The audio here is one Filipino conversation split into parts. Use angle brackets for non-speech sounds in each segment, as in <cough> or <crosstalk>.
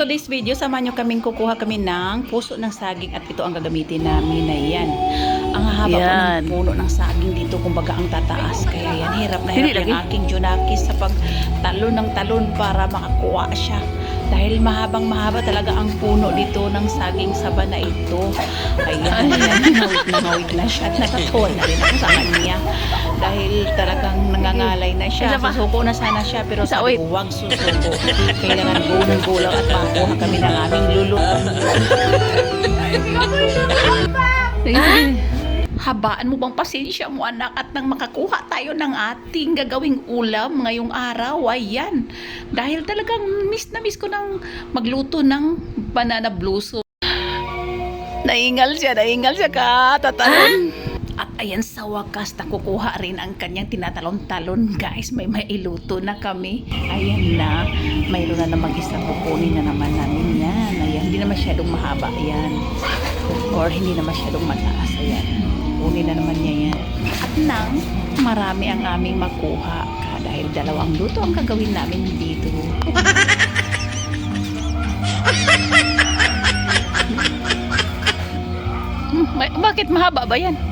today's video, samahan nyo kaming kukuha kami ng puso ng saging at ito ang gagamitin namin na yan. Ang haba po Yan. ng puno ng saging dito, kumbaga ang tataas. Kaya yan, hirap na hirap yung aking junakis sa pagtalon ng talon para makakuha siya. Dahil mahabang mahaba talaga ang puno dito ng saging saba na ito. Ayan, <laughs> ayan, ngawit na ngawit na siya. At natatuwa na rin ako sa kanya. Dahil talagang nangangalay na siya. Susuko na sana siya pero wait. ko, huwag susuko. Kailangan go ng go lang at makakuha kami ng aming lulutong. <laughs> Habaan mo bang pasensya mo anak at nang makakuha tayo ng ating gagawing ulam ngayong araw, ayan. Dahil talagang miss na miss ko ng magluto ng banana bluso. Naingal siya, naingal siya ka, tatalon. At ayan sa wakas, nakukuha rin ang kanyang tinatalon-talon. Guys, may mailuto na kami. Ayan na, mayroon na namang isang kukunin na naman namin yan. Ayan, hindi na masyadong mahaba yan. Or hindi na masyadong mataas. Ayan, kunin na naman niya yan. At nang marami ang aming makuha ka dahil dalawang luto ang gagawin namin dito. <laughs> Bakit mahaba ba yan?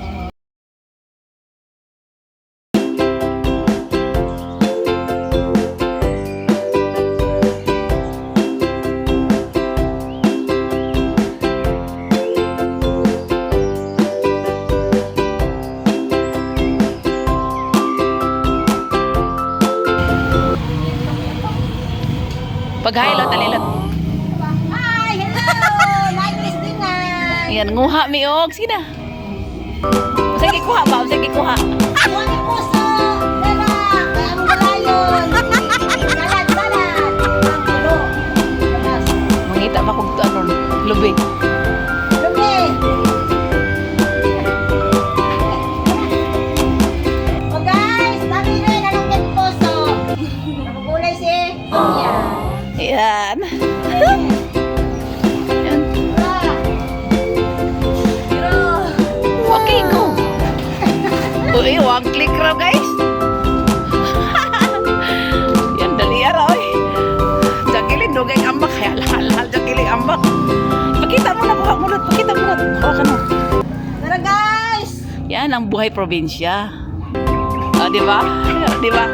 Paghaylo, talilot. Hi! Hello! Night listeningan! Ayan, nguha mi og. Sige na. Sige kuha ba? Sige kuha. Ang puso! Dala! Kaya salad! Ang pulo! Yes. Mangita pa kung ano, lubi. Yan ang buhay probinsya. Ah, di ba? <laughs> Di ba?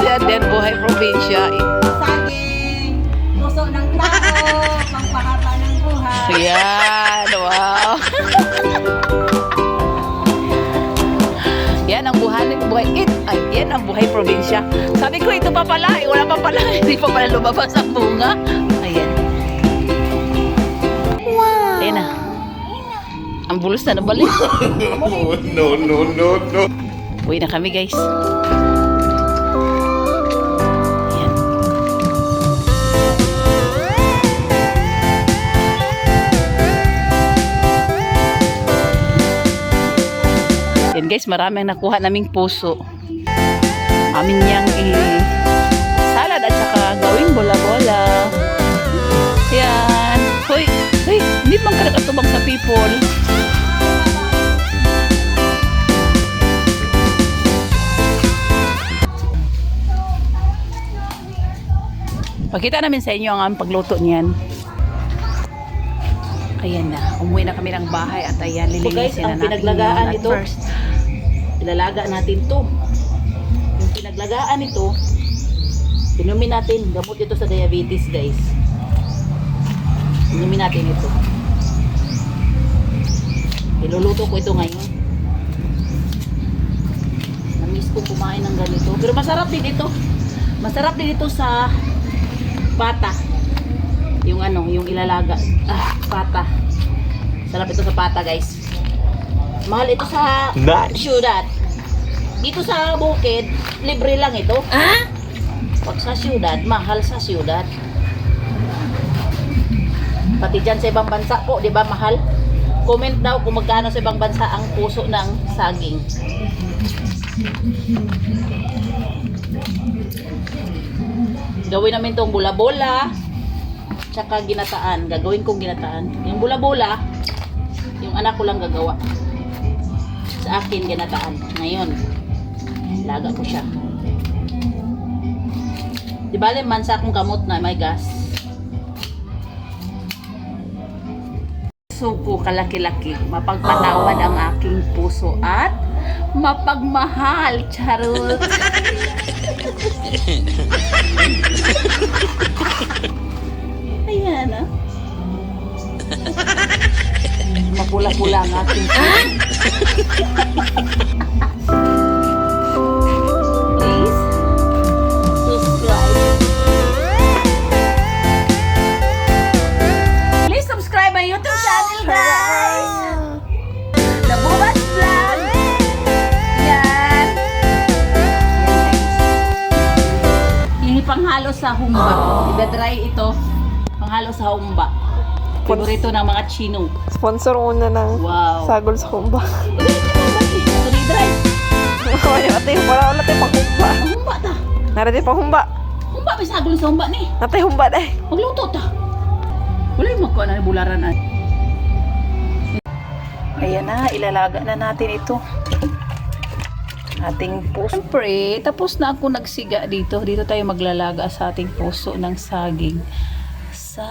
Yan din, buhay probinsya. Saging! Puso ng tao! Pangpahaba ng buhay! Yan, wow. <laughs> yan ang buhay, buhay it. Ay, yan ang buhay probinsya. Sabi ko, ito pa pala. Eh, wala pa pala. <laughs> Hindi pa pala lumabas ang bunga. Ang bulos na nabalik. <laughs> no, no, no, no. Uwi na kami, guys. Yan guys, marami ang nakuha naming puso. Amin niyang i- salad at saka gawing bola-bola. Yan. Hindi man ka sa people. Pakita namin sa inyo ang pagluto niyan. Ayan na, umuwi na kami ng bahay at ayan, lilinisin na ang natin pinaglagaan yan. Ito, first, ilalaga natin to. Yung pinaglagaan ito, inumin natin, gamot ito sa diabetes guys. Inumin natin ito. Iluluto ko ito ngayon. Namiss ko kumain ng ganito. Pero masarap din ito. Masarap din ito sa pata. Yung ano, yung ilalaga. Ah, pata. Sarap ito sa pata, guys. Mahal ito sa Nice. syudad. Dito sa bukid, libre lang ito. Ah? Pag sa syudad, mahal sa syudad. Pati dyan sa ibang bansa po, di ba mahal? Comment daw kung magkano sa ibang bansa ang puso ng saging. Gawin namin tong bula-bola, tsaka ginataan. Gagawin kong ginataan. Yung bula-bola, yung anak ko lang gagawa. Sa akin, ginataan. Ngayon, laga ko siya. Di bale, mansa akong kamot na may gas. Puso ko kalaki-laki. Mapagpatawad ang aking puso at mapagmahal. Charot. <laughs> Ayan ah. Mapula-pula ang aking Please, <laughs> sa humba. Iba-dry ito. Panghalo sa humba. Favorito ng mga Chino. Sponsor una ng Wow. sagol sa kumba. Ito dry. Wala natin, wala wala tayo pang humba. Humba ta. Nara tayo pang humba. Humba may sagol sa humba ni. Natay humba dahil. Magluto ta. Wala yung magkuha na bularan ay. Ayan na, ilalaga na natin ito. Ating puso. Siyempre, tapos na ako nagsiga dito. Dito tayo maglalaga sa ating puso ng saging. Sa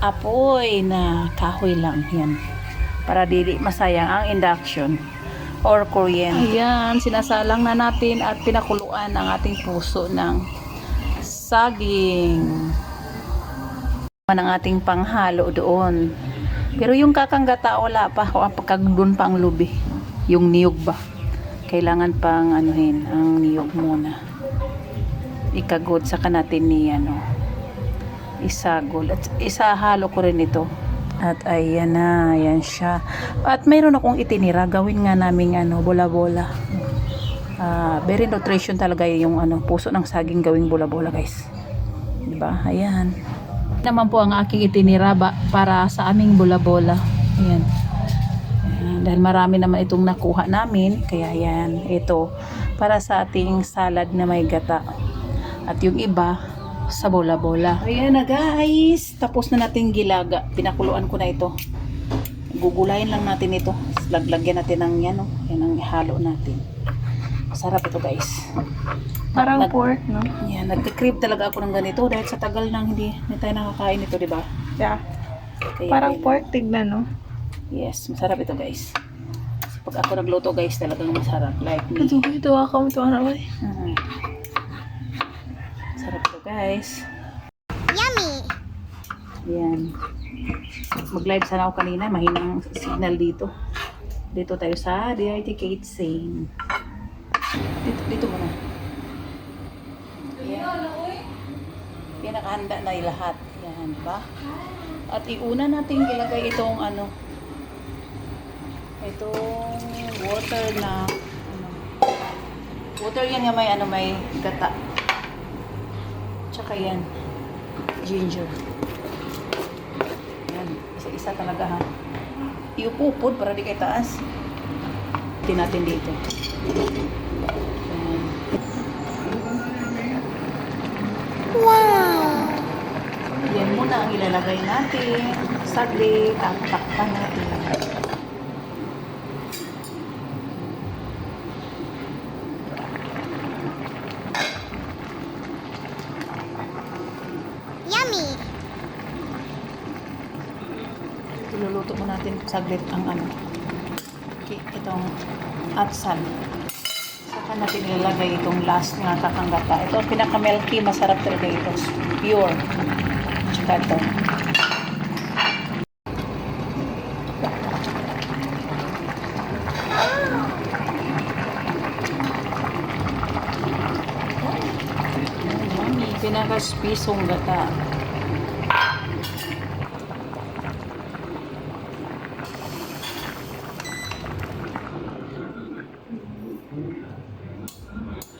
apoy na kahoy lang. Yan. Para dili masayang ang induction or kuryente. Ayan, sinasalang na natin at pinakuluan ang ating puso ng saging ang ating panghalo doon. Pero yung kakanggata wala pa, o pagkag doon pa ang lubi. Yung niyog ba? Kailangan pang anuhin ang niyog muna. Ikagod sa natin ni ano. Isagol. At isahalo ko rin ito. At ayan na, ayan siya. At mayroon akong itinira, gawin nga namin ano, bola-bola. Ah, very nutrition talaga yung ano, puso ng saging gawing bola-bola guys. 'Di ba? Ayan naman po ang aking itinira ba, para sa aming bola-bola. Ayan. Ayan. Dahil marami naman itong nakuha namin. Kaya yan, ito. Para sa ating salad na may gata. At yung iba, sa bola-bola. Ayan na guys. Tapos na natin gilaga. Pinakuluan ko na ito. Gugulayin lang natin ito. Laglagyan natin ng yan. Oh. Yan ang ihalo natin. Sarap ito guys. Parang Nag- pork, no? Yan, nagka-crave talaga ako ng ganito dahil sa tagal nang hindi, hindi tayo nakakain ito, di ba? Yeah. Kaya Parang pork, tignan, no? Yes, masarap ito guys. So, pag ako nagluto guys, talagang masarap. Like me. Ito, ito ako, ito ano ba? Mhm. Sarap ito guys. Yummy! Yan. Mag-live sana ako kanina, mahinang signal dito. Dito tayo sa DIT Sane. Dito, dito muna. Yan. Yan, nakahanda na yung lahat. Yan, di ba? At iuna natin ilagay itong ano, itong water na, ano, water yan nga may ano, may gata. Tsaka yan, ginger. Yan, isa-isa talaga ha. Iupupod para di kay taas. Natin dito. Yan. Wow! Yan muna ang ilalagay natin. Saglit, ang takpan natin. Yummy! Iluluto mo natin saglit ang ano. Itong atsal. Saka natin ilalagay itong last na kakanggata. Ito ang pinaka-milky, masarap talaga ito. Pure. Tsaka ito. Pinaka-spisong gata.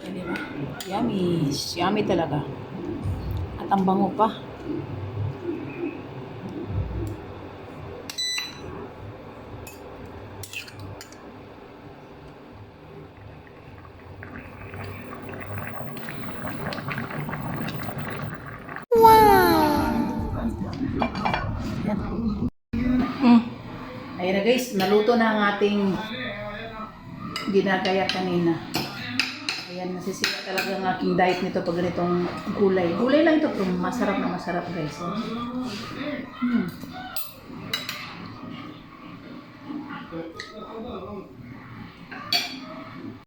Yan, di ba? Yummy. Yummy talaga. At ang bango pa. Mm. Ayun na guys, naluto na ang ating ginagaya kanina. Ayan, nasisira talaga ang aking diet nito pag ganitong gulay. Gulay lang ito, pero masarap na masarap guys. Oh. Hmm.